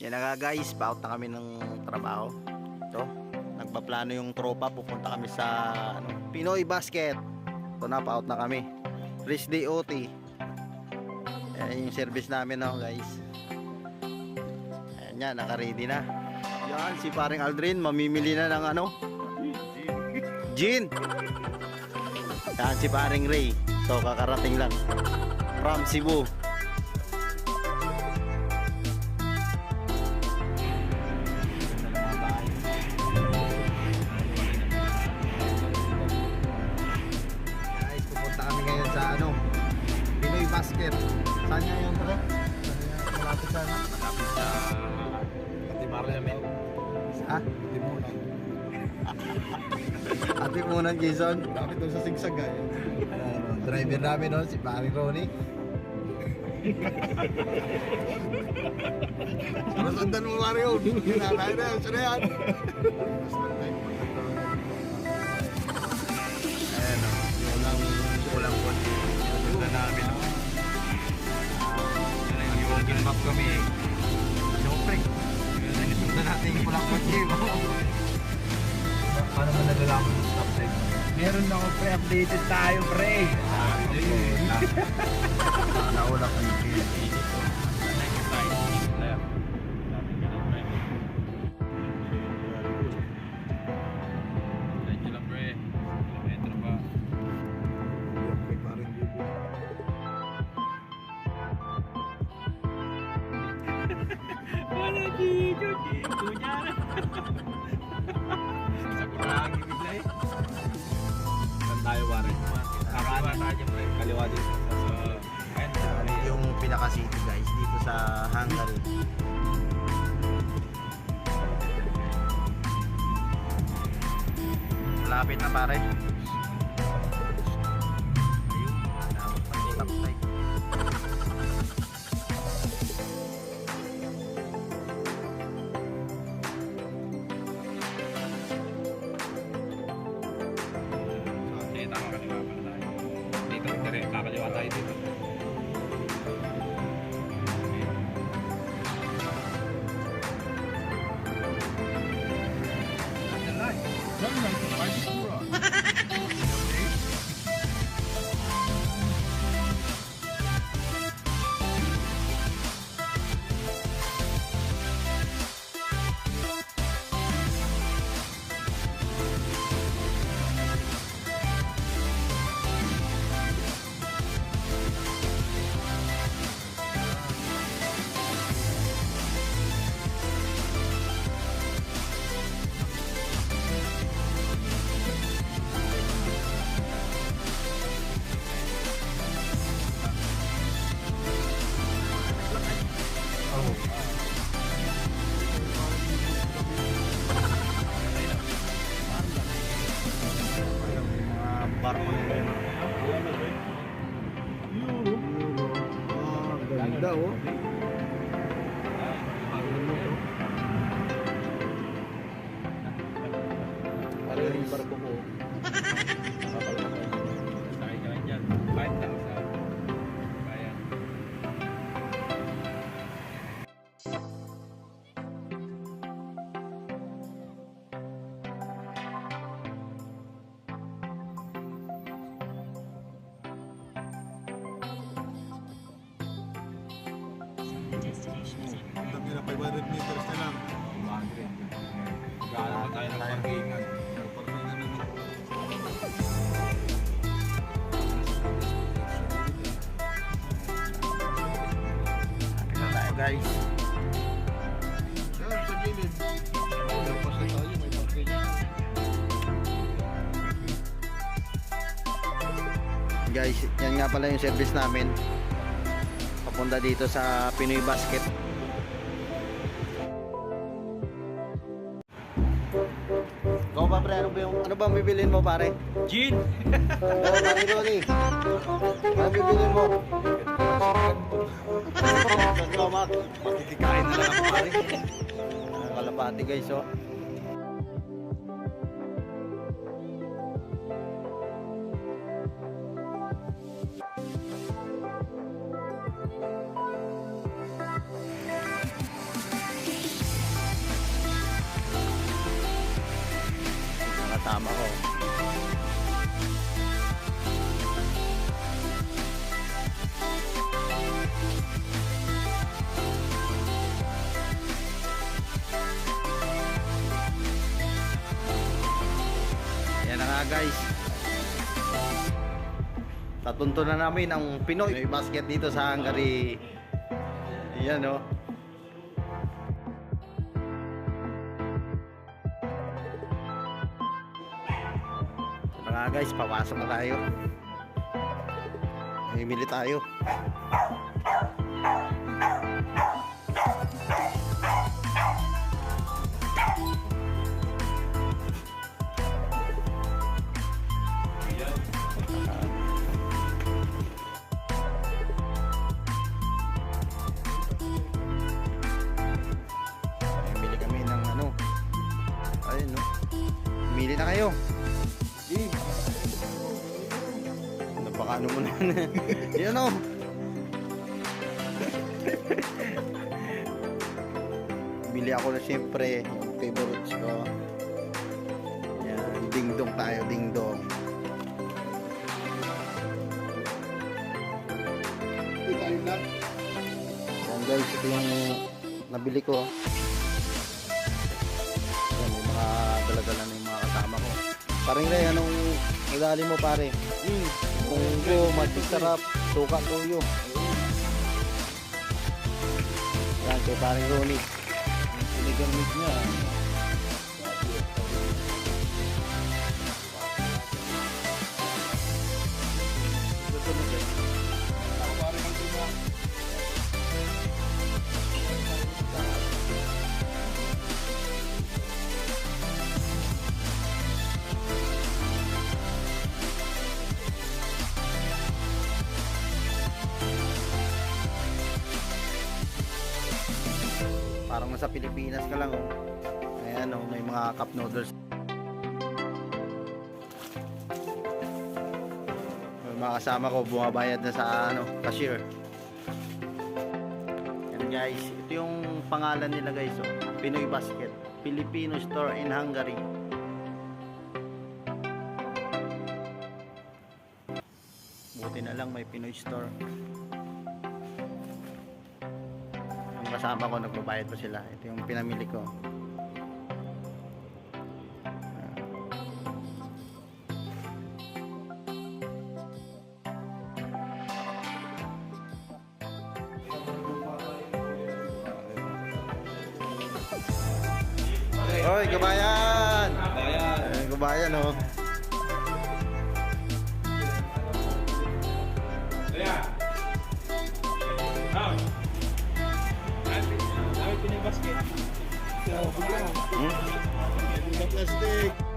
Yan na nga guys, pa-out na kami ng trabaho. Ito, nagpaplano yung tropa, pupunta kami sa ano, Pinoy Basket. Ito na, pa-out na kami. Rest day OT. Ayan yung service namin no guys. Ayan yan, naka-ready na. Yan, si paring Aldrin, mamimili na ng ano? Gin! Yan, si paring Ray. So, kakarating lang. From Cebu. Saan nga yun, pre? Malapit sa ano? Malapit sa Katimarya namin. Ha? Timunan. Ate Munan Jason. Malapit doon sa sigsag eh. Uh, driver namin no, si Paring Ronnie. Sundan mo Mario. Kinakain na. Sino yan? Meron ako pre-updated tayo pre. Nauna ko yung. Wala dito, dito niya. Kakanan tayo, pre. Kaliwa din sa... sa- Ayun, Ano yung pinaka-city guys dito sa Hungary. Malapit na pare. Yung barko ko? Sakay ka lang dyan. 5,000. Kaya. Sabi na 500 meters na lang. 500. Gaano pa tayo ng? Parkingan guys. Sir, sa gilid. Lampas na tayo, may parkingan. Guys, yan nga pala yung service namin. Papunta dito sa Pinoy Basket. Ikaw ba pre, ano ba yung ano ba bibilin mo pare? Gin! Oo, pare Ronnie. Ano bibilin mo? San Tomac. Matitikain na lang ako pare. Kalapati guys oh. tama ko guys. Tatunto na namin ang Pinoy basket dito sa Hungary. Yan oh. Ito nga guys, papasok na tayo. Mimili tayo. Mili na kayo. Eh. Napaka ano mo na. Yan o. Bili ako na siyempre favorites ko. Yan, ding-dong tayo, ding-dong. Yan guys, ito yung nabili ko. Paring Ray, anong nadali mo pare? Mm. Munggo, magic sarap, suka, tuyo. Yan, kay paring Ronnie. Pinigamit niya. Nasa Pilipinas ka lang oh. Ayan oh, may mga cup noodles. Mga kasama ko bumabayad na sa ano, cashier. Yan guys, ito yung pangalan nila guys oh. Pinoy Basket, Filipino store in Hungary. Buti na lang may Pinoy store. Kasama ko nagbabayad pa sila. Ito yung pinamili ko. Hoy, kabayan! Bayan. Ay, kabayan, oh. Dami Hmm? Plastic.